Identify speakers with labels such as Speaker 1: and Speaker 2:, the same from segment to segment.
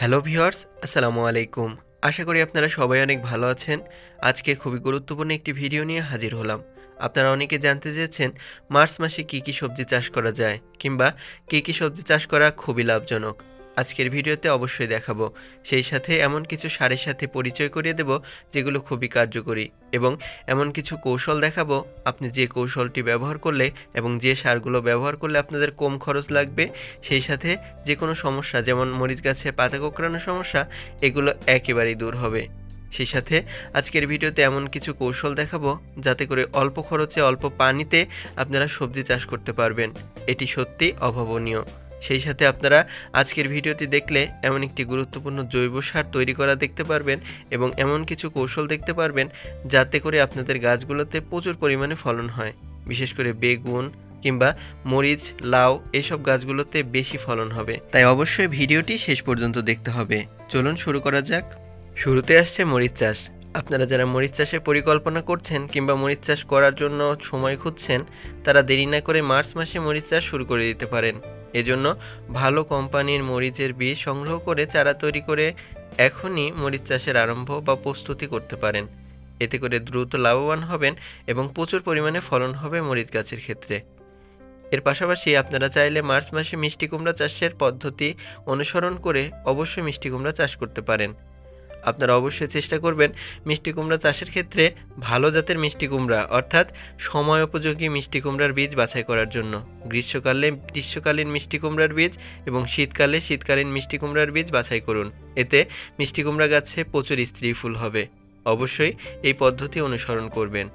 Speaker 1: Hello viewers আসসালামু আলাইকুম। আশা করি আপনারা সবাই অনেক ভালো আছেন। আজকে খুবই গুরুত্বপূর্ণ একটি ভিডিও নিয়ে হাজির হলাম। আপনারা অনেকে জানতে চেয়েছেন, মার্চ মাসে কী কী সবজি চাষ করা যায় কিংবা কী কী সবজি চাষ করা খুবই লাভজনক। আজকের ভিডিওতে অবশ্যই দেখাবো। সেই সাথে এমন কিছু সারের সাথে পরিচয় করিয়ে দেব, যেগুলো খুবই কার্যকরী এবং এমন কিছু কৌশল দেখাবো, আপনি যে কৌশলটি ব্যবহার করলে এবং যে সারগুলো ব্যবহার করলে আপনাদের কম খরচ লাগবে, সেই সাথে যে কোনো সমস্যা, যেমন মরিচ গাছে পাতা কোঁকড়ানোর সমস্যা, এগুলো একেবারেই দূর হবে। সেই সাথে আজকের ভিডিওতে এমন কিছু কৌশল দেখাবো, যাতে করে অল্প খরচে অল্প পানিতে আপনারা সবজি চাষ করতে পারবেন। এটি সত্যি অভাবনীয়। সেই সাথে আপনারা আজকের ভিডিওটি দেখলে এমন একটি গুরুত্বপূর্ণ জৈব সার তৈরি করা দেখতে পারবেন এবং এমন কিছু কৌশল দেখতে পারবেন যাতে করে আপনাদের গাছগুলোতে প্রচুর পরিমাণে ফলন হয়। বিশেষ করে বেগুন কিংবা মরিচ, লাউ এসব গাছগুলোতে বেশি ফলন হবে। তাই অবশ্যই ভিডিওটি শেষ পর্যন্ত দেখতে হবে। চলুন শুরু করা যাক। শুরুতে আসছে মরিচ চাষ। আপনারা যারা মরিচ চাষের পরিকল্পনা করছেন কিংবা মরিচ চাষ করার জন্য সময় খুঁজছেন, তারা দেরি না করে মার্চ মাসে মরিচ চাষ শুরু করে দিতে পারেন। এজন্য ভালো কোম্পানির মরিচের বীজ সংগ্রহ করে চারা তৈরি করে এখনই মরিচ চাষের আরম্ভ বা প্রস্তুতি করতে পারেন। এতে করে দ্রুত লাভবান হবেন এবং প্রচুর পরিমাণে ফলন হবে মরিচ গাছের ক্ষেত্রে। এর পাশাপাশি আপনারা চাইলে মার্চ মাসে মিষ্টি কুমড়া চাষের পদ্ধতি অনুসরণ করে অবশ্যই মিষ্টি কুমড়া চাষ করতে পারেন। আপনারা অবশ্যই চেষ্টা করবেন মিষ্টি কুমড়া চাষের ক্ষেত্রে ভালো জাতের মিষ্টি কুমড়া, অর্থাৎ সময় উপযোগী মিষ্টি কুমড়ার বীজ বাছাই করার জন্য। গ্রীষ্মকালে, গ্রীষ্মকালীন মিষ্টি কুমড়ার বীজ এবং শীতকালে, শীতকালীন মিষ্টি কুমড়ার বীজ বাছাই করুন। এতে মিষ্টি কুমড়া গাছে প্রচুর স্ত্রী ফুল হবে। অবশ্যই এই পদ্ধতি অনুসরণ করবেন।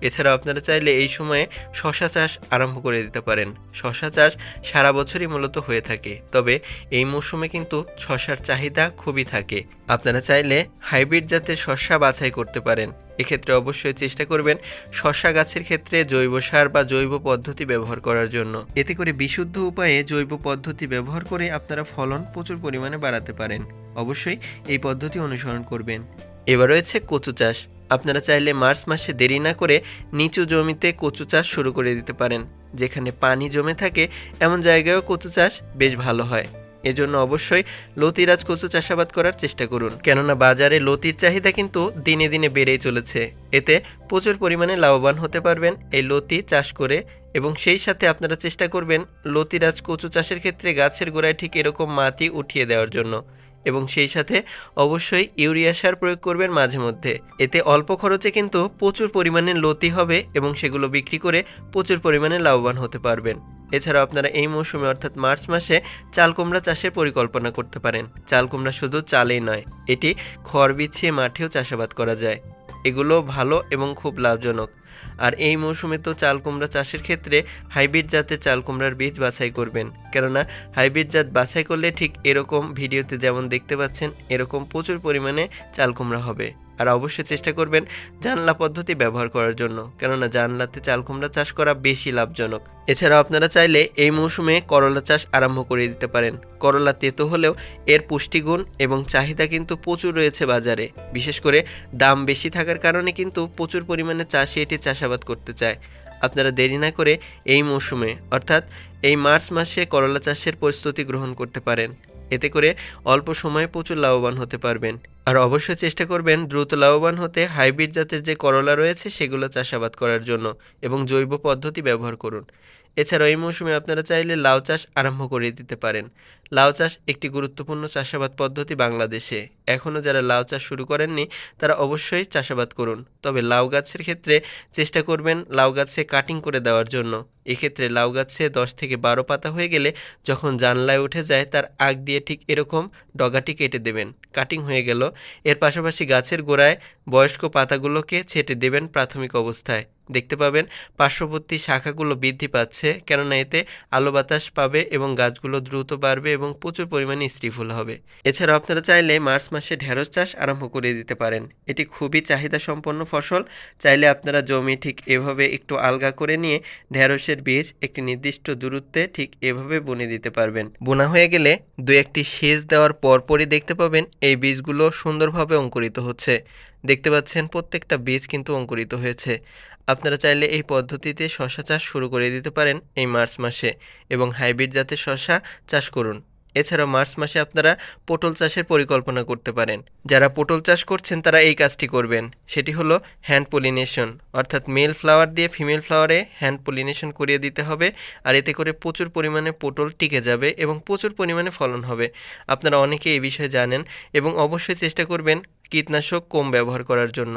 Speaker 1: এছাড়া আপনারা চাইলে এই সময়ে শশা চাষ আরম্ভ করে দিতে পারেন। শশা চাষ সারা বছরই মূলত হয়ে থাকে, তবে এই মৌসুমে কিন্তু শশার চাহিদা খুবই থাকে। আপনারা চাইলে হাইব্রিড জাতের শসা বাছাই করতে পারেন। এক্ষেত্রে অবশ্যই চেষ্টা করবেন শসা গাছের ক্ষেত্রে জৈব সার বা জৈব পদ্ধতি ব্যবহার করার জন্য। এতে করে বিশুদ্ধ উপায়ে জৈব পদ্ধতি ব্যবহার করে আপনারা ফলন প্রচুর পরিমাণে বাড়াতে পারেন। অবশ্যই এই পদ্ধতি অনুসরণ করবেন। এবার রয়েছে কচু চাষ। আপনারা চাইলে মার্চ মাসে দেরি না করে নিচু জমিতে কচু চাষ শুরু করে দিতে পারেন, যেখানে পানি জমে থাকে, এমন জায়গায়ও কচু চাষ বেশ ভালো হয়। এজন্য অবশ্যই লতিরাজ কচু চাষাবাদ করার চেষ্টা করুন, কেননা বাজারে লতির চাহিদা কিন্তু দিনে দিনে বেড়েই চলেছে। এতে প্রচুর পরিমাণে লাভবান হতে পারবেন এই লতি চাষ করে এবং সেই সাথে আপনারা চেষ্টা করবেন লতিরাজ কচু চাষের ক্ষেত্রে গাছের গোড়ায় ঠিক এরকম মাটি উঠিয়ে দেওয়ার জন্য। এবং সেই সাথে অবশ্যই ইউরিয়া সার প্রয়োগ করবেন মাঝে মধ্যে। এতে অল্প খরচে কিন্তু প্রচুর পরিমাণে লতি হবে এবং সেগুলো বিক্রি করে প্রচুর পরিমাণে লাভবান হতে পারবেন। এছাড়া আপনারা এই মৌসুমে অর্থাৎ মার্চ মাসে চাল কুমড়া চাষের পরিকল্পনা করতে পারেন। চাল কুমড়া শুধু চালেই নয়, এটি খড় বিছিয়ে মাঠেও চাষাবাদ করা যায়। এগুলো ভালো এবং খুব লাভজনক। আর এই মৌসুমে তো চাল কুমড়া চাষের ক্ষেত্রে হাইব্রিড জাতের চাল কুমড়ার বীজ বাছাই করবেন। কেননা হাইব্রিড জাত বাছাই করলে ঠিক এরকম ভিডিওতে যেমন দেখতে পাচ্ছেন, এরকম প্রচুর পরিমাণে চাল কুমড়া হবে। আর অবশ্যই চেষ্টা করবেন জানলা পদ্ধতি ব্যবহার করার জন্য, কেননা জানলাতে চাল কুমড়া চাষ করা বেশি লাভজনক। এছাড়াও আপনারা চাইলে এই মৌসুমে করলা চাষ আরম্ভ করে দিতে পারেন। করলা তেতো হলেও এর পুষ্টিগুণ এবং চাহিদা কিন্তু প্রচুর রয়েছে বাজারে। বিশেষ করে দাম বেশি থাকার কারণে কিন্তু প্রচুর পরিমাণে চাষি এটি চাষাবাদ করতে চায়। আপনারা দেরি না করে এই মৌসুমে, অর্থাৎ এই মার্চ মাসে করলা চাষের প্রস্তুতি গ্রহণ করতে পারেন। এতে করে অল্প সময়ে প্রচুর লাভবান হতে পারবেন। আর অবশ্যই চেষ্টা করবেন দ্রুত লাভবান হতে হাইব্রিড জাতের যে করলা রয়েছে সেগুলো চাষাবাদ করার জন্য এবং জৈব পদ্ধতি ব্যবহার করুন। এছাড়াও এই মৌসুমে আপনারা চাইলে লাউ চাষ আরম্ভ করে দিতে পারেন। লাউ চাষ একটি গুরুত্বপূর্ণ চাষাবাদ পদ্ধতি বাংলাদেশে। এখনও যারা লাউ চাষ শুরু করেননি, তারা অবশ্যই চাষাবাদ করুন। তবে লাউ গাছের ক্ষেত্রে চেষ্টা করবেন লাউ গাছে কাটিং করে দেওয়ার জন্য। এক্ষেত্রে লাউ গাছে দশ থেকে বারো পাতা হয়ে গেলে যখন জানলায় উঠে যায়, তার আগ দিয়ে ঠিক এরকম ডগাটি কেটে দেবেন। কাটিং হয়ে গেল। এর পাশাপাশি গাছের গোড়ায় বয়স্ক পাতাগুলোকে ছেটে দেবেন প্রাথমিক অবস্থায়। দেখতে পাবেন। পার্শ্ববর্তী শাখাগুলো বৃদ্ধি পাচ্ছে, কেননা এতে আলো বাতাস পাবে এবং গাছগুলো দ্রুত বাড়বে এবং প্রচুর পরিমাণে স্ত্রীফুল হবে। এছাড়াও আপনারা চাইলে মার্চ মাসে ঢেঁড়স চাষ আরম্ভ করে দিতে পারেন। এটি খুবই চাহিদা সম্পন্ন ফসল। চাইলে আপনারা জমি ঠিক এভাবে একটু আলগা করে নিয়ে ঢেঁড়সের বীজ একটি নির্দিষ্ট দূরত্বে ঠিক এভাবে বুনে দিতে পারবেন। বোনা হয়ে গেলে দু একটি সেচ দেওয়ার পরপরই দেখতে পাবেন এই বীজগুলো সুন্দরভাবে অঙ্কুরিত হচ্ছে। দেখতে পাচ্ছেন প্রত্যেকটা বীজ কিন্তু অঙ্কুরিত হয়েছে। আপনারা চাইলে এই পদ্ধতিতে শশা চাষ শুরু করে দিতে পারেন এই মার্চ মাসে এবং হাইব্রিড জাতের শশা চাষ করুন। এছাড়াও মার্চ মাসে আপনারা পটল চাষের পরিকল্পনা করতে পারেন। যারা পটল চাষ করছেন, তারা এই কাজটি করবেন। সেটি হলো হ্যান্ড পলিনেশন অর্থাৎ মেল ফ্লাওয়ার দিয়ে ফিমেল ফ্লাওয়ারে হ্যান্ড পলিনেশন করিয়ে দিতে হবে, আর এতে করে প্রচুর পরিমাণে পটল টিকে যাবে এবং প্রচুর পরিমাণে ফলন হবে। আপনারা অনেকে এই বিষয়ে জানেন এবং অবশ্যই চেষ্টা করবেন কীটনাশক কম ব্যবহার করার জন্য।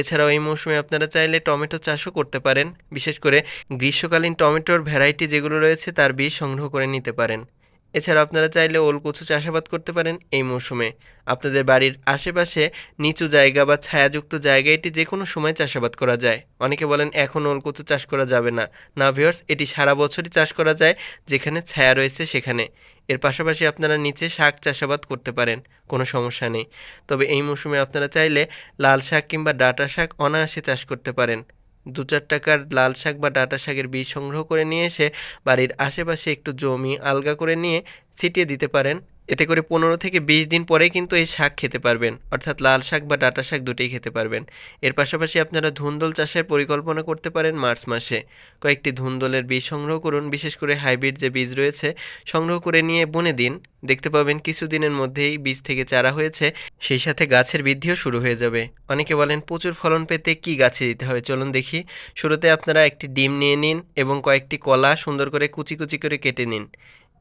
Speaker 1: এছাড়াও এই মৌসুমে আপনারা চাইলে টমেটো চাষও করতে পারেন। বিশেষ করে গ্রীষ্মকালীন টমেটোর ভ্যারাইটি যেগুলো রয়েছে, তার বীজ সংগ্রহ করে নিতে পারেন। এছাড়া আপনারা চাইলে ওলকচু চাষাবাদ করতে পারেন এই মৌসুমে। আপনাদের বাড়ির আশেপাশে নিচু জায়গা বা ছায়াযুক্ত জায়গা এটি যে কোনো সময় চাষাবাদ করা যায়। অনেকে বলেন, এখন ওল কচু চাষ করা যাবে না। না ভিওর্স এটি সারা বছরই চাষ করা যায়, যেখানে ছায়া রয়েছে সেখানে। এর পাশাপাশি আপনারা নিচে শাক চাষাবাদ করতে পারেন, কোনো সমস্যা নেই। তবে এই মৌসুমে আপনারা চাইলে লাল শাক কিংবা ডাঁটা শাক অনায়াসে চাষ করতে পারেন। দু চার টাকার লাল শাক বা ডাঁটা শাকের বীজ সংগ্রহ করে নিয়ে এসে বাড়ির আশেপাশে একটু জমি আলগা করে নিয়ে ছিটিয়ে দিতে পারেন। এতে করে পনেরো থেকে বিশ দিন পরে কিন্তু এই শাক খেতে পারবেন। অর্থাৎ লাল শাক বা ডাঁটা শাক দুটোই খেতে পারবেন। এর পাশাপাশি আপনারা ধুন্দল চাষের পরিকল্পনা করতে পারেন মার্চ মাসে। কয়েকটি ধুন্দলের বীজ সংগ্রহ করুন, বিশেষ করে হাইব্রিড যে বীজ রয়েছে, সংগ্রহ করে নিয়ে বনে দিন। দেখতে পাবেন কিছুদিনের মধ্যেই বীজ থেকে চারা হয়েছে, সেই সাথে গাছের বৃদ্ধিও শুরু হয়ে যাবে। অনেকে বলেন, প্রচুর ফলন পেতে কি গাছে দিতে হবে চলুন দেখি। শুরুতে আপনারা একটি ডিম নিয়ে নিন এবং কয়েকটি কলা সুন্দর করে কুচি কুচি করে কেটে নিন।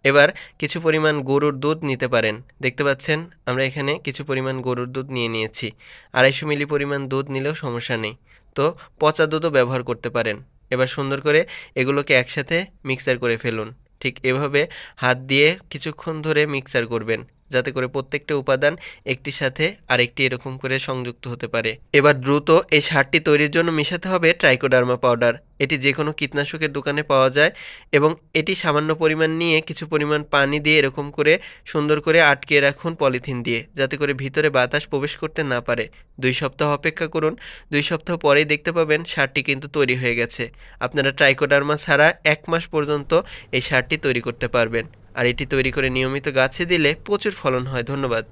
Speaker 1: এবার কিছু পরিমাণ গরুর দুধ নিতে পারেন। দেখতে পাচ্ছেন, আমরা এখানে কিছু পরিমাণ গরুর দুধ নিয়ে নিয়েছি। আড়াইশো মিলি পরিমাণ দুধ নিলেও সমস্যা নেই। তো পচা দুধও ব্যবহার করতে পারেন। এবার সুন্দর করে এগুলোকে একসাথে মিক্সার করে ফেলুন। ঠিক এভাবে হাত দিয়ে কিছুক্ষণ ধরে মিক্সার করবেন। যাতে করে প্রত্যেকটা উপাদান একটির সাথে আরেকটি এরকম করে সংযুক্ত হতে পারে। এবার দ্রুত এই সারটি তৈরির জন্য মেশাতে হবে ট্রাইকোডার্মা পাউডার। এটি যে কোনো কীটনাশকের দোকানে পাওয়া যায় এবং এটি সামান্য পরিমাণ নিয়ে কিছু পরিমাণ পানি দিয়ে এরকম করে সুন্দর করে আটকে রাখুন পলিথিন দিয়ে, যাতে করে ভিতরে বাতাস প্রবেশ করতে না পারে। দুই সপ্তাহ অপেক্ষা করুন। দুই সপ্তাহ পরেই দেখতে পাবেন সারটি কিন্তু তৈরি হয়ে গেছে। আপনারা ট্রাইকোডার্মা ছাড়া এক মাস পর্যন্ত এই সারটি তৈরি করতে পারবেন। আর এটি তৈরি করে নিয়মিত গাছে দিলে প্রচুর ফলন হয়। ধন্যবাদ।